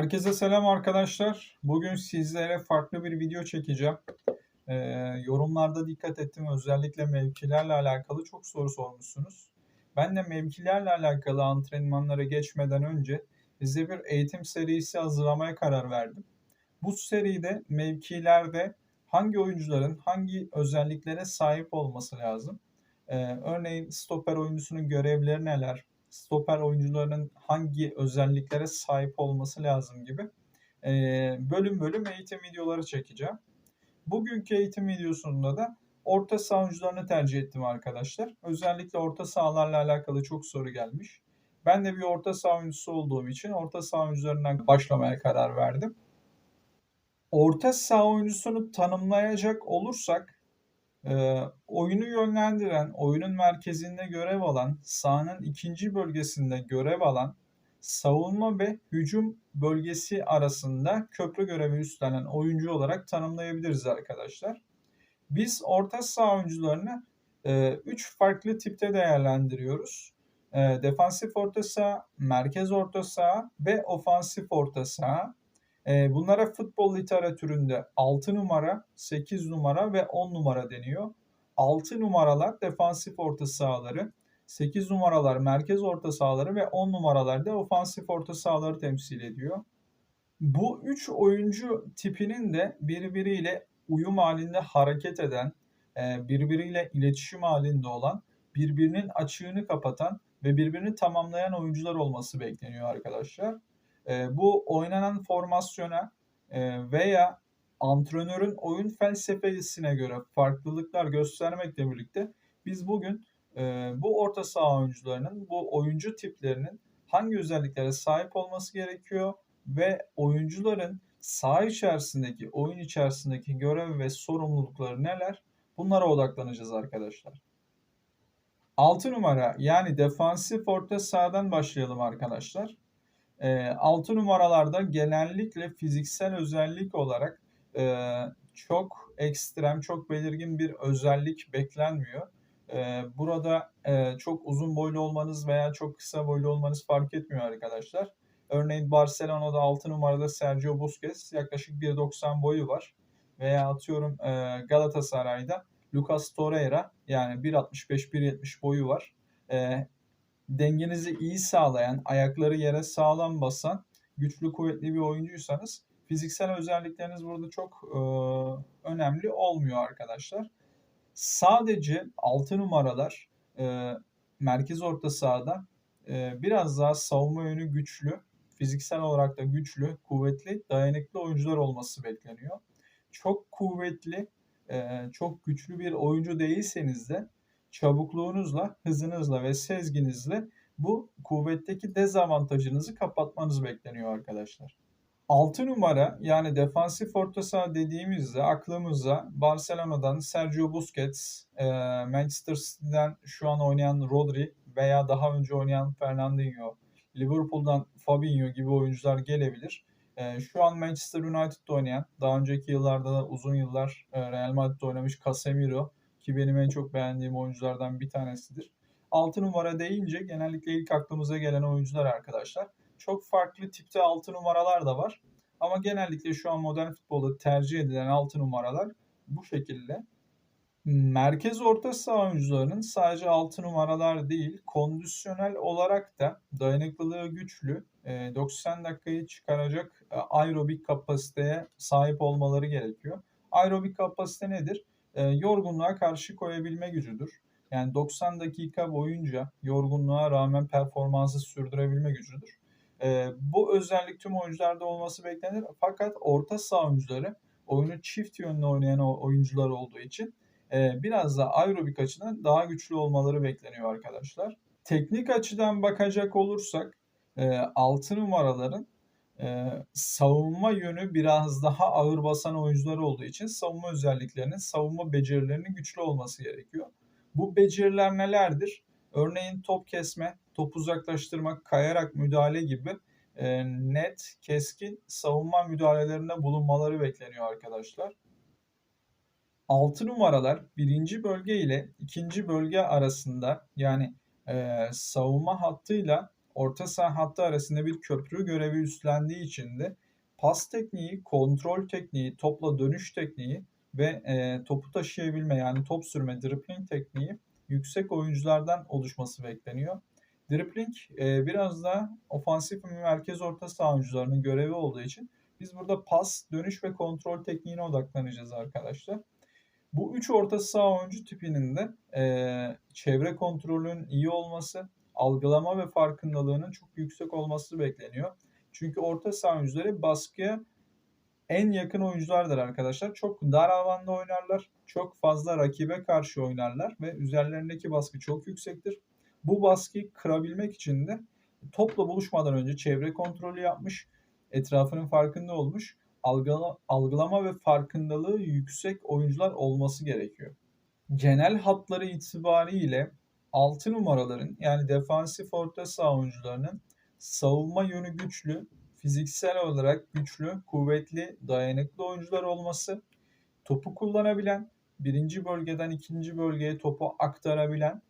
Herkese selam arkadaşlar. Bugün sizlere farklı bir video çekeceğim. Ee, yorumlarda dikkat ettim. Özellikle mevkilerle alakalı çok soru sormuşsunuz. Ben de mevkilerle alakalı antrenmanlara geçmeden önce size bir eğitim serisi hazırlamaya karar verdim. Bu seride mevkilerde hangi oyuncuların hangi özelliklere sahip olması lazım? Ee, örneğin stoper oyuncusunun görevleri neler? Stoper oyuncularının hangi özelliklere sahip olması lazım gibi e, bölüm bölüm eğitim videoları çekeceğim. Bugünkü eğitim videosunda da orta saha oyuncularını tercih ettim arkadaşlar. Özellikle orta sahalarla alakalı çok soru gelmiş. Ben de bir orta saha oyuncusu olduğum için orta saha oyuncularından başlamaya karar verdim. Orta saha oyuncusunu tanımlayacak olursak e, oyunu yönlendiren, oyunun merkezinde görev alan, sahanın ikinci bölgesinde görev alan, savunma ve hücum bölgesi arasında köprü görevi üstlenen oyuncu olarak tanımlayabiliriz arkadaşlar. Biz orta saha oyuncularını 3 e, farklı tipte değerlendiriyoruz. E, defansif orta saha, merkez orta saha ve ofansif orta saha. E, bunlara futbol literatüründe 6 numara, 8 numara ve 10 numara deniyor. 6 numaralar defansif orta sahaları, 8 numaralar merkez orta sahaları ve 10 numaralar da ofansif orta sahaları temsil ediyor. Bu 3 oyuncu tipinin de birbiriyle uyum halinde hareket eden, e, birbiriyle iletişim halinde olan, birbirinin açığını kapatan ve birbirini tamamlayan oyuncular olması bekleniyor arkadaşlar. E, bu oynanan formasyona e, veya antrenörün oyun felsefesine göre farklılıklar göstermekle birlikte biz bugün e, bu orta saha oyuncularının, bu oyuncu tiplerinin hangi özelliklere sahip olması gerekiyor ve oyuncuların saha içerisindeki, oyun içerisindeki görev ve sorumlulukları neler? Bunlara odaklanacağız arkadaşlar. 6 numara yani defansif orta sahadan başlayalım arkadaşlar. E, ee, 6 numaralarda genellikle fiziksel özellik olarak e, çok ekstrem, çok belirgin bir özellik beklenmiyor. E, burada e, çok uzun boylu olmanız veya çok kısa boylu olmanız fark etmiyor arkadaşlar. Örneğin Barcelona'da 6 numarada Sergio Busquets yaklaşık 1.90 boyu var. Veya atıyorum e, Galatasaray'da Lucas Torreira yani 1.65-1.70 boyu var. E, dengenizi iyi sağlayan, ayakları yere sağlam basan, güçlü kuvvetli bir oyuncuysanız fiziksel özellikleriniz burada çok e, önemli olmuyor arkadaşlar. Sadece 6 numaralar e, merkez orta sahada e, biraz daha savunma yönü güçlü, fiziksel olarak da güçlü, kuvvetli, dayanıklı oyuncular olması bekleniyor. Çok kuvvetli, e, çok güçlü bir oyuncu değilseniz de çabukluğunuzla, hızınızla ve sezginizle bu kuvvetteki dezavantajınızı kapatmanız bekleniyor arkadaşlar. 6 numara yani defansif orta saha dediğimizde aklımıza Barcelona'dan Sergio Busquets, e, Manchester City'den şu an oynayan Rodri veya daha önce oynayan Fernandinho, Liverpool'dan Fabinho gibi oyuncular gelebilir. E, şu an Manchester United'da oynayan, daha önceki yıllarda da uzun yıllar e, Real Madrid'de oynamış Casemiro ki benim en çok beğendiğim oyunculardan bir tanesidir. 6 numara deyince genellikle ilk aklımıza gelen oyuncular arkadaşlar. Çok farklı tipte 6 numaralar da var. Ama genellikle şu an modern futbolda tercih edilen 6 numaralar bu şekilde. Merkez orta saha oyuncularının sadece 6 numaralar değil, kondisyonel olarak da dayanıklılığı güçlü, 90 dakikayı çıkaracak aerobik kapasiteye sahip olmaları gerekiyor. Aerobik kapasite nedir? Yorgunluğa karşı koyabilme gücüdür. Yani 90 dakika boyunca yorgunluğa rağmen performansı sürdürebilme gücüdür. E, bu özellik tüm oyuncularda olması beklenir. Fakat orta saha oyuncuları oyunu çift yönlü oynayan oyuncular olduğu için e, biraz da aerobik açıdan daha güçlü olmaları bekleniyor arkadaşlar. Teknik açıdan bakacak olursak e, 6 numaraların e, savunma yönü biraz daha ağır basan oyuncular olduğu için savunma özelliklerinin, savunma becerilerinin güçlü olması gerekiyor. Bu beceriler nelerdir? Örneğin top kesme, top uzaklaştırmak, kayarak müdahale gibi e, net, keskin savunma müdahalelerinde bulunmaları bekleniyor arkadaşlar. 6 numaralar birinci bölge ile ikinci bölge arasında yani e, savunma hattıyla orta saha hattı arasında bir köprü görevi üstlendiği için de pas tekniği, kontrol tekniği, topla dönüş tekniği ve e, topu taşıyabilme yani top sürme, dribbling tekniği yüksek oyunculardan oluşması bekleniyor. Dribbling e, biraz da ofansif merkez orta saha oyuncularının görevi olduğu için biz burada pas, dönüş ve kontrol tekniğine odaklanacağız arkadaşlar. Bu üç orta saha oyuncu tipinin de e, çevre kontrolünün iyi olması, algılama ve farkındalığının çok yüksek olması bekleniyor. Çünkü orta saha oyuncuları baskıya en yakın oyunculardır arkadaşlar. Çok dar alanda oynarlar. Çok fazla rakibe karşı oynarlar ve üzerlerindeki baskı çok yüksektir. Bu baskıyı kırabilmek için de topla buluşmadan önce çevre kontrolü yapmış, etrafının farkında olmuş, algılama, ve farkındalığı yüksek oyuncular olması gerekiyor. Genel hatları itibariyle 6 numaraların yani defansif orta saha oyuncularının savunma yönü güçlü, fiziksel olarak güçlü, kuvvetli, dayanıklı oyuncular olması, topu kullanabilen, birinci bölgeden ikinci bölgeye topu aktarabilen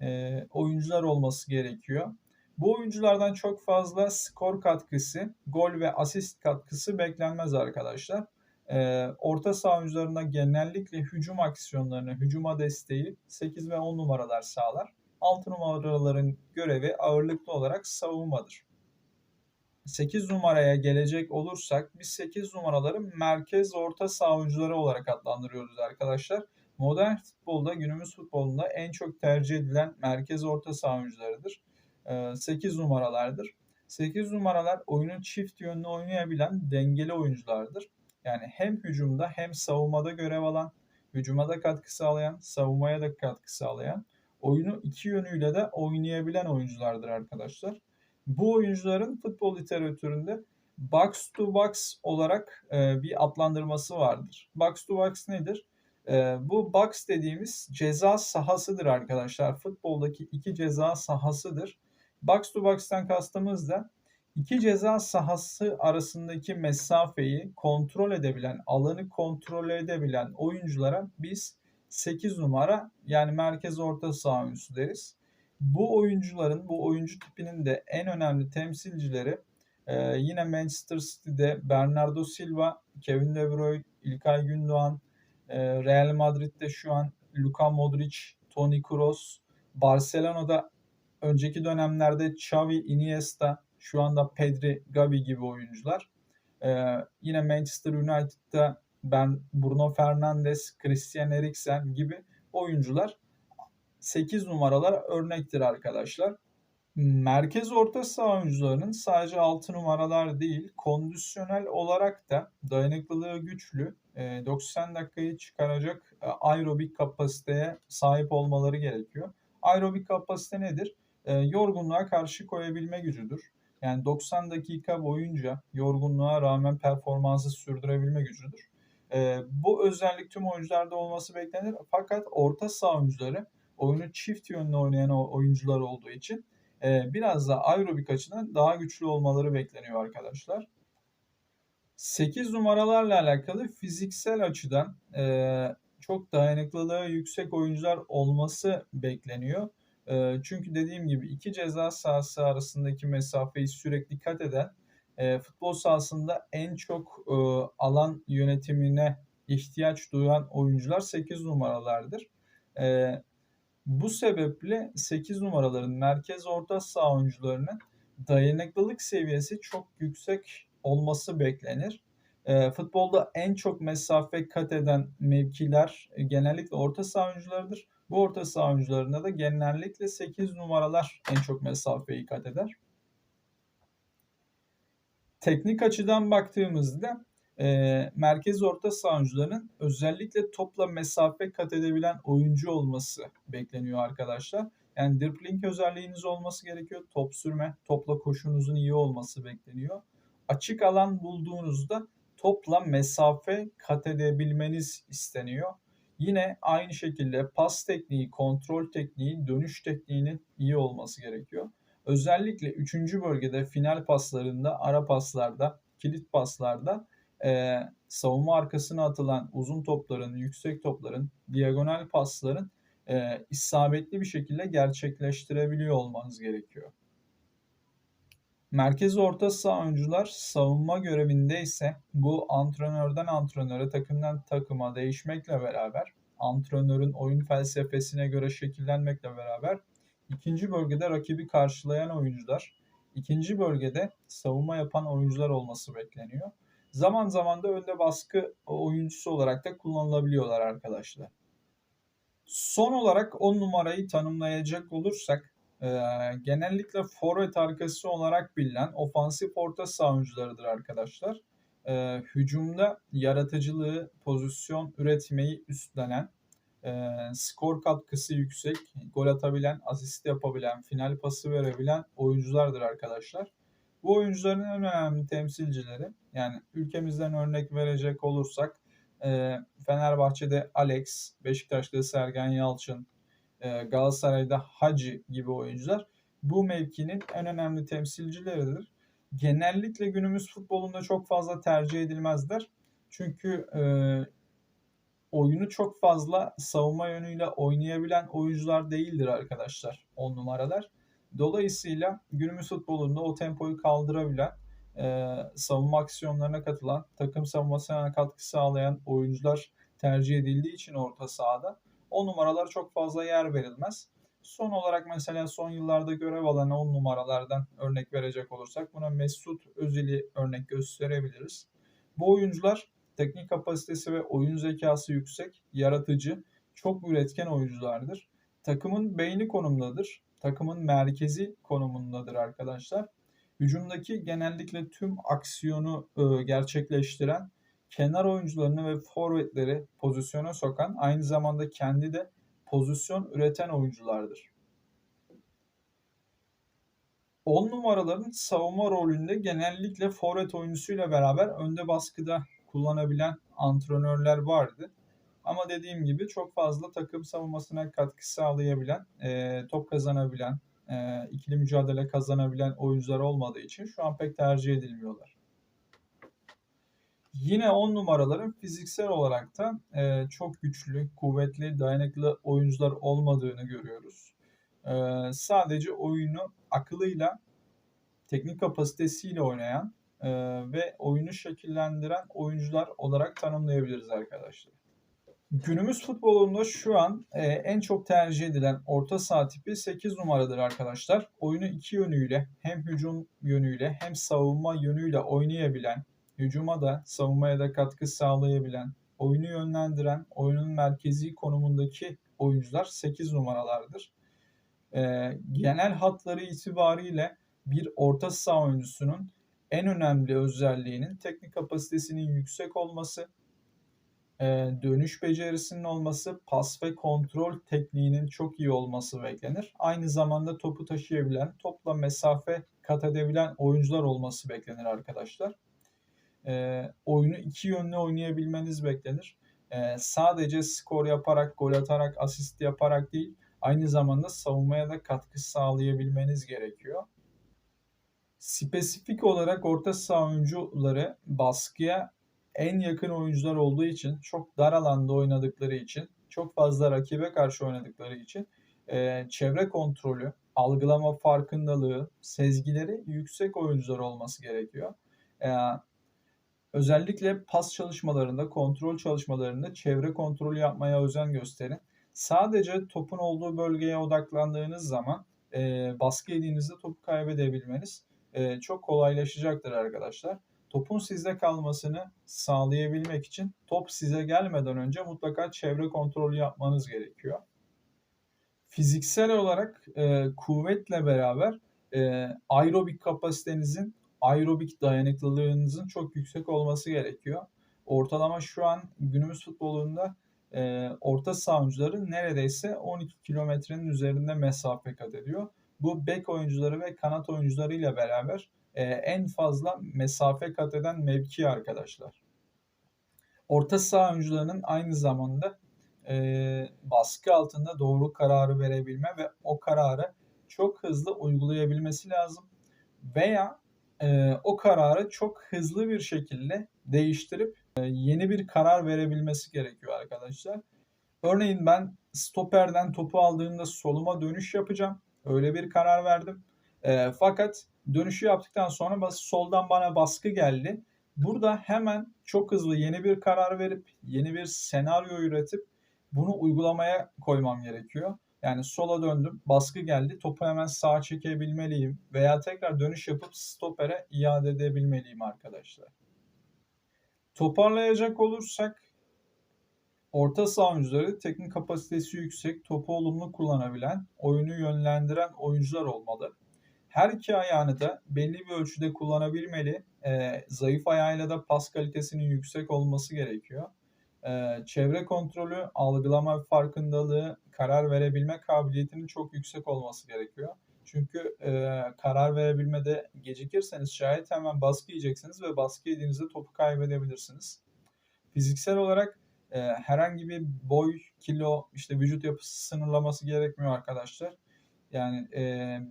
e, oyuncular olması gerekiyor. Bu oyunculardan çok fazla skor katkısı, gol ve asist katkısı beklenmez arkadaşlar. E, orta saha oyuncularına genellikle hücum aksiyonlarını, hücuma desteği 8 ve 10 numaralar sağlar. 6 numaraların görevi ağırlıklı olarak savunmadır. 8 numaraya gelecek olursak biz 8 numaraları merkez orta saha oyuncuları olarak adlandırıyoruz arkadaşlar. Modern futbolda günümüz futbolunda en çok tercih edilen merkez orta saha oyuncularıdır. 8 numaralardır. 8 numaralar oyunun çift yönlü oynayabilen dengeli oyunculardır. Yani hem hücumda hem savunmada görev alan, hücuma da katkı sağlayan, savunmaya da katkı sağlayan, oyunu iki yönüyle de oynayabilen oyunculardır arkadaşlar. Bu oyuncuların futbol literatüründe box to box olarak e, bir adlandırması vardır. Box to box nedir? E, bu box dediğimiz ceza sahasıdır arkadaşlar. Futboldaki iki ceza sahasıdır. Box to box'tan kastımız da iki ceza sahası arasındaki mesafeyi kontrol edebilen, alanı kontrol edebilen oyunculara biz 8 numara yani merkez orta saha oyuncusu deriz. Bu oyuncuların, bu oyuncu tipinin de en önemli temsilcileri e, yine Manchester City'de Bernardo Silva, Kevin De Bruyne, İlkay Gündoğan, e, Real Madrid'de şu an Luka Modric, Toni Kroos, Barcelona'da önceki dönemlerde Xavi, Iniesta, şu anda Pedri, Gavi gibi oyuncular. Ee, yine Manchester United'da ben Bruno Fernandes, Christian Eriksen gibi oyuncular 8 numaralar örnektir arkadaşlar. Merkez orta saha oyuncularının sadece 6 numaralar değil, kondisyonel olarak da dayanıklılığı güçlü, 90 e, dakikayı çıkaracak e, aerobik kapasiteye sahip olmaları gerekiyor. Aerobik kapasite nedir? E, yorgunluğa karşı koyabilme gücüdür. Yani 90 dakika boyunca yorgunluğa rağmen performansı sürdürebilme gücüdür. Bu özellik tüm oyuncularda olması beklenir. Fakat orta saha oyuncuları oyunu çift yönlü oynayan oyuncular olduğu için biraz da aerobik açıdan daha güçlü olmaları bekleniyor arkadaşlar. 8 numaralarla alakalı fiziksel açıdan çok dayanıklılığı yüksek oyuncular olması bekleniyor. Çünkü dediğim gibi iki ceza sahası arasındaki mesafeyi sürekli kat eden futbol sahasında en çok alan yönetimine ihtiyaç duyan oyuncular 8 numaralardır. Bu sebeple 8 numaraların merkez orta saha oyuncularının dayanıklılık seviyesi çok yüksek olması beklenir. E, futbolda en çok mesafe kat eden mevkiler e, genellikle orta saha oyuncularıdır. Bu orta saha oyuncularında da genellikle 8 numaralar en çok mesafeyi kat eder. Teknik açıdan baktığımızda e, merkez orta saha oyuncularının özellikle topla mesafe kat edebilen oyuncu olması bekleniyor arkadaşlar. Yani dribbling özelliğiniz olması gerekiyor. Top sürme, topla koşunuzun iyi olması bekleniyor. Açık alan bulduğunuzda topla mesafe kat edebilmeniz isteniyor. Yine aynı şekilde pas tekniği, kontrol tekniği, dönüş tekniğinin iyi olması gerekiyor. Özellikle 3. bölgede final paslarında, ara paslarda, kilit paslarda e, savunma arkasına atılan uzun topların, yüksek topların, diagonal pasların e, isabetli bir şekilde gerçekleştirebiliyor olmanız gerekiyor. Merkez orta saha oyuncular savunma görevinde ise bu antrenörden antrenöre, takımdan takıma değişmekle beraber antrenörün oyun felsefesine göre şekillenmekle beraber ikinci bölgede rakibi karşılayan oyuncular, ikinci bölgede savunma yapan oyuncular olması bekleniyor. Zaman zaman da önde baskı oyuncusu olarak da kullanılabiliyorlar arkadaşlar. Son olarak 10 numarayı tanımlayacak olursak e, genellikle forvet arkası olarak bilinen ofansif orta saha oyuncularıdır arkadaşlar. E, hücumda yaratıcılığı, pozisyon üretmeyi üstlenen, e, skor katkısı yüksek, gol atabilen, asist yapabilen, final pası verebilen oyunculardır arkadaşlar. Bu oyuncuların en önemli temsilcileri yani ülkemizden örnek verecek olursak e, Fenerbahçe'de Alex, Beşiktaş'ta Sergen Yalçın, Galatasaray'da Hacı gibi oyuncular bu mevkinin en önemli temsilcileridir. Genellikle günümüz futbolunda çok fazla tercih edilmezler. Çünkü e, oyunu çok fazla savunma yönüyle oynayabilen oyuncular değildir arkadaşlar 10 numaralar. Dolayısıyla günümüz futbolunda o tempoyu kaldırabilen, e, savunma aksiyonlarına katılan, takım savunmasına katkı sağlayan oyuncular tercih edildiği için orta sahada o numaralar çok fazla yer verilmez. Son olarak mesela son yıllarda görev alan 10 numaralardan örnek verecek olursak buna Mesut Özil'i örnek gösterebiliriz. Bu oyuncular teknik kapasitesi ve oyun zekası yüksek, yaratıcı, çok üretken oyunculardır. Takımın beyni konumdadır. Takımın merkezi konumundadır arkadaşlar. Hücumdaki genellikle tüm aksiyonu e, gerçekleştiren kenar oyuncularını ve forvetleri pozisyona sokan aynı zamanda kendi de pozisyon üreten oyunculardır. 10 numaraların savunma rolünde genellikle forvet oyuncusuyla beraber önde baskıda kullanabilen antrenörler vardı. Ama dediğim gibi çok fazla takım savunmasına katkı sağlayabilen, e, top kazanabilen, e, ikili mücadele kazanabilen oyuncular olmadığı için şu an pek tercih edilmiyorlar. Yine 10 numaraların fiziksel olarak da e, çok güçlü, kuvvetli, dayanıklı oyuncular olmadığını görüyoruz. E, sadece oyunu akılıyla, teknik kapasitesiyle oynayan e, ve oyunu şekillendiren oyuncular olarak tanımlayabiliriz arkadaşlar. Günümüz futbolunda şu an e, en çok tercih edilen orta saha tipi 8 numaradır arkadaşlar. Oyunu iki yönüyle hem hücum yönüyle hem savunma yönüyle oynayabilen, hücuma da savunmaya da katkı sağlayabilen, oyunu yönlendiren, oyunun merkezi konumundaki oyuncular 8 numaralardır. E, genel hatları itibariyle bir orta saha oyuncusunun en önemli özelliğinin teknik kapasitesinin yüksek olması, e, dönüş becerisinin olması, pas ve kontrol tekniğinin çok iyi olması beklenir. Aynı zamanda topu taşıyabilen, topla mesafe kat edebilen oyuncular olması beklenir arkadaşlar. E, oyunu iki yönlü oynayabilmeniz beklenir. E, sadece skor yaparak, gol atarak, asist yaparak değil, aynı zamanda savunmaya da katkı sağlayabilmeniz gerekiyor. Spesifik olarak orta saha oyuncuları baskıya en yakın oyuncular olduğu için, çok dar alanda oynadıkları için, çok fazla rakibe karşı oynadıkları için e, çevre kontrolü, algılama farkındalığı, sezgileri yüksek oyuncular olması gerekiyor. E, özellikle pas çalışmalarında, kontrol çalışmalarında çevre kontrolü yapmaya özen gösterin. Sadece topun olduğu bölgeye odaklandığınız zaman e, baskı yediğinizde topu kaybedebilmeniz e, çok kolaylaşacaktır arkadaşlar topun sizde kalmasını sağlayabilmek için top size gelmeden önce mutlaka çevre kontrolü yapmanız gerekiyor. Fiziksel olarak e, kuvvetle beraber e, aerobik kapasitenizin, aerobik dayanıklılığınızın çok yüksek olması gerekiyor. Ortalama şu an günümüz futbolunda e, orta saha neredeyse 12 kilometrenin üzerinde mesafe kat ediyor. Bu bek oyuncuları ve kanat oyuncuları ile beraber e, en fazla mesafe kat eden mevki arkadaşlar. Orta saha oyuncularının aynı zamanda e, baskı altında doğru kararı verebilme ve o kararı çok hızlı uygulayabilmesi lazım. Veya e, o kararı çok hızlı bir şekilde değiştirip e, yeni bir karar verebilmesi gerekiyor arkadaşlar. Örneğin ben stoperden topu aldığımda soluma dönüş yapacağım. Öyle bir karar verdim. E, fakat Dönüşü yaptıktan sonra bas, soldan bana baskı geldi. Burada hemen çok hızlı yeni bir karar verip yeni bir senaryo üretip bunu uygulamaya koymam gerekiyor. Yani sola döndüm, baskı geldi, topu hemen sağa çekebilmeliyim veya tekrar dönüş yapıp stopere iade edebilmeliyim arkadaşlar. Toparlayacak olursak orta saha oyuncuları teknik kapasitesi yüksek, topu olumlu kullanabilen, oyunu yönlendiren oyuncular olmalı. Her iki ayağını da belli bir ölçüde kullanabilmeli. E, zayıf ayağıyla da pas kalitesinin yüksek olması gerekiyor. E, çevre kontrolü, algılama farkındalığı, karar verebilme kabiliyetinin çok yüksek olması gerekiyor. Çünkü e, karar verebilmede gecikirseniz şayet hemen baskı yiyeceksiniz ve baskı yediğinizde topu kaybedebilirsiniz. Fiziksel olarak e, herhangi bir boy, kilo, işte vücut yapısı sınırlaması gerekmiyor arkadaşlar. Yani e,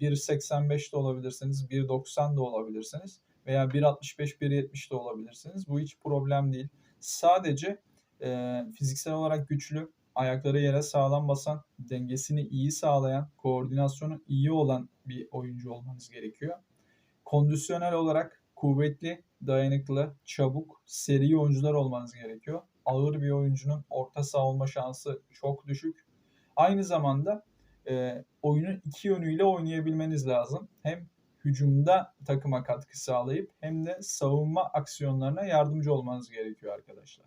1.85 de olabilirsiniz, 1.90 da olabilirsiniz veya 1.65, 1.70 de olabilirsiniz. Bu hiç problem değil. Sadece e, fiziksel olarak güçlü, ayakları yere sağlam basan, dengesini iyi sağlayan, koordinasyonu iyi olan bir oyuncu olmanız gerekiyor. Kondisyonel olarak kuvvetli, dayanıklı, çabuk, seri oyuncular olmanız gerekiyor. Ağır bir oyuncunun orta saha olma şansı çok düşük. Aynı zamanda e, oyunun iki yönüyle oynayabilmeniz lazım. Hem hücumda takıma katkı sağlayıp hem de savunma aksiyonlarına yardımcı olmanız gerekiyor arkadaşlar.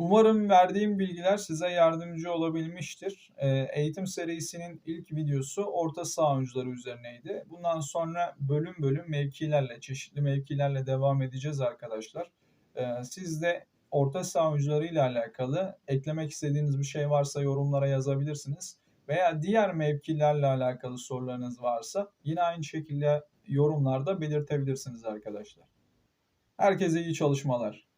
Umarım verdiğim bilgiler size yardımcı olabilmiştir. Eğitim serisinin ilk videosu orta saha oyuncuları üzerineydi. Bundan sonra bölüm bölüm mevkilerle, çeşitli mevkilerle devam edeceğiz arkadaşlar. Siz de orta saha oyuncuları ile alakalı eklemek istediğiniz bir şey varsa yorumlara yazabilirsiniz. Veya diğer mevkilerle alakalı sorularınız varsa yine aynı şekilde yorumlarda belirtebilirsiniz arkadaşlar. Herkese iyi çalışmalar.